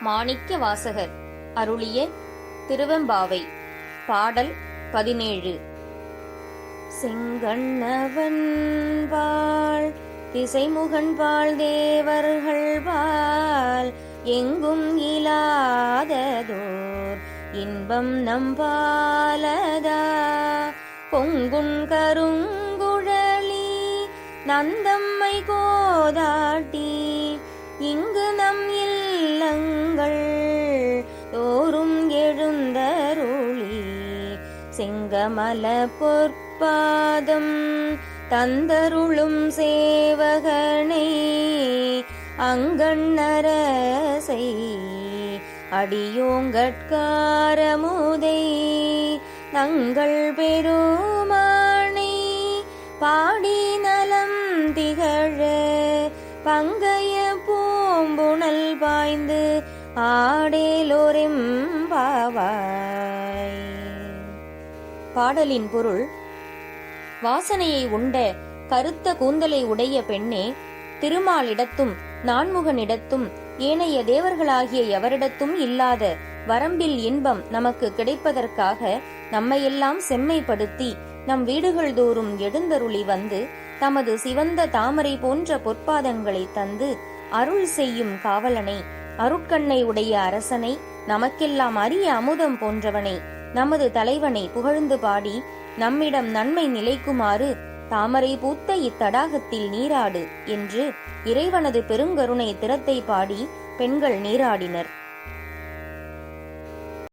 மாணிக்க வாசகர் அருளிய திருவெம்பாவை பாடல் பதினேழு. செங்கண்ணவன் வாழ் திசைமுகன் வாழ் தேவர்கள் வாழ் எங்கும் இலாததோர் இன்பம் நம்பாலதா பொங்குன் கருங்குழலி நந்தம்மை கோதாட்டி இங்கு நம் சிங்கமல பொற்பாதம் தந்தருளும் சேவகனை அங்கண்ணரசை அடியோங்கட்காரமுதை தங்கள் பெருமானை பாடி நலம் திகழ பங்கைய பூம்புணல் பாய்ந்து ஆடேலோரெம்பாவாய் பாடலின் பொருள் வாசனையை உண்ட கருத்த கூந்தலை உடைய பெண்ணே திருமாலிடத்தும் நான்முகனிடத்தும் ஏனைய தேவர்களாகிய எவரிடத்தும் இல்லாத வரம்பில் இன்பம் நமக்கு கிடைப்பதற்காக நம்மையெல்லாம் செம்மைப்படுத்தி நம் வீடுகள் தோறும் எழுந்தருளி வந்து தமது சிவந்த தாமரை போன்ற பொற்பாதங்களை தந்து அருள் செய்யும் காவலனை அருட்கண்ணை உடைய அரசனை நமக்கெல்லாம் அரிய அமுதம் போன்றவனை நமது தலைவனை புகழ்ந்து பாடி நம்மிடம் நன்மை நிலைக்குமாறு தாமரை பூத்த இத்தடாகத்தில் நீராடு என்று இறைவனது பெருங்கருணை திறத்தை பாடி பெண்கள் நீராடினர்.